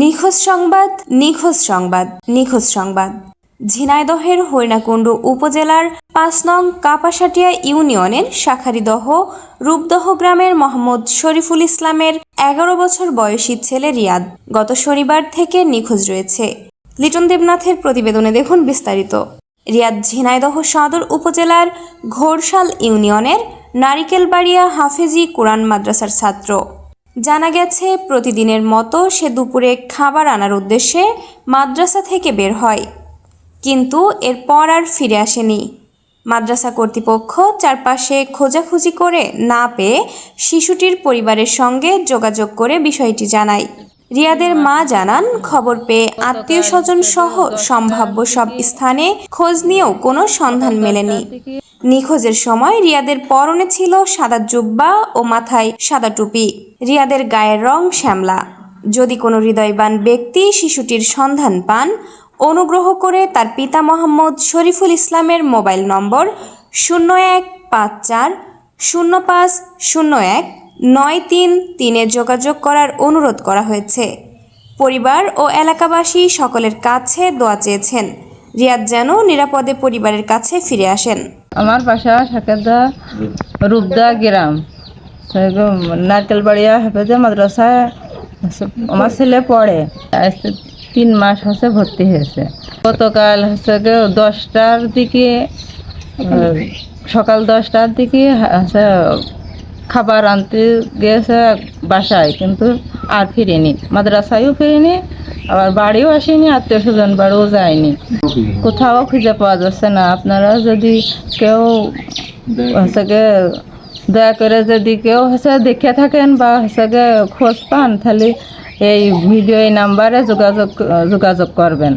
নিখোঁজ সংবাদ নিখোঁজ সংবাদ নিখোঁজ সংবাদ। ঝিনাইদহের হরিণাকুণ্ড উপজেলার পাঁচ নং কাপাসাটিয়া ইউনিয়নের শাখারিদহ, রূপদহ গ্রামের মোহাম্মদ শরীফুল ইসলামের এগারো বছর বয়সী ছেলে রিয়াদ গত শনিবার থেকে নিখোঁজ রয়েছে। লিটন দেবনাথের প্রতিবেদনে দেখুন বিস্তারিত। রিয়াদ ঝিনাইদহ সদর উপজেলার ঘোরশাল ইউনিয়নের নারিকেলবাড়িয়া হাফেজি কোরআন মাদ্রাসার ছাত্র। জানা গেছে, প্রতিদিনের মতো সে দুপুরে খাবার আনার উদ্দেশ্যে মাদ্রাসা থেকে বের হয়। কিন্তু এরপর আর ফিরে আসেনি। মাদ্রাসা কর্তৃপক্ষ চারপাশে খোঁজাখুঁজি করে না পেয়ে শিশুটির পরিবারের সঙ্গে যোগাযোগ করে বিষয়টি জানায়। রিয়াদের মা জানান, খবর পেয়ে আত্মীয় স্বজন সহ সম্ভাব্য সব স্থানে খোঁজ নিয়েও কোনো সন্ধান মেলেনি। নিখোঁজের সময় রিয়াদের পরনে ছিল সাদা জুব্বা ও মাথায় সাদা টুপি। রিয়াদের গায়ের রং শ্যামলা। যদি কোনো হৃদয়বান ব্যক্তি শিশুটির সন্ধান পান, অনুগ্রহ করে তার পিতা মোহাম্মদ শরীফুল ইসলামের মোবাইল নম্বর শূন্য এক পাঁচ চার শূন্য পাঁচ শূন্য এক নয় তিন তিনে যোগাযোগ করার অনুরোধ করা হয়েছে। পরিবার ও এলাকাবাসী সকলের কাছে দোয়া চেয়েছেন। রিয়াদ যেন নিরাপদে পরিবারের কাছে ফিরে আসেন। আমার বাসা সাকেদা রূপদা গ্রাম। নারকেলবাড়িয়া হেফেজে মাদ্রাসায় আমার ছেলে পড়ে। তিন মাস হচ্ছে ভর্তি হয়েছে। গতকাল হচ্ছে দশটার দিকে সকাল দশটার দিকে হচ্ছে খাবার আনতে গেছে বাসায়, কিন্তু আর ফিরিনি। মাদ্রাসায়ও ফিরিনি, আবার বাড়িও আসেনি আত্মীয় স্বজন বাড়িও যায়নি। কোথাও খুঁজে পাওয়া যাচ্ছে না। আপনারা যদি কেউ হচ্ছে দয়া করে যদি কেউ হচ্ছে দেখে থাকেন বা হচ্ছে খোঁজ পান, তাহলে এই ভিডিও এই নাম্বারে যোগাযোগ যোগাযোগ করবেন।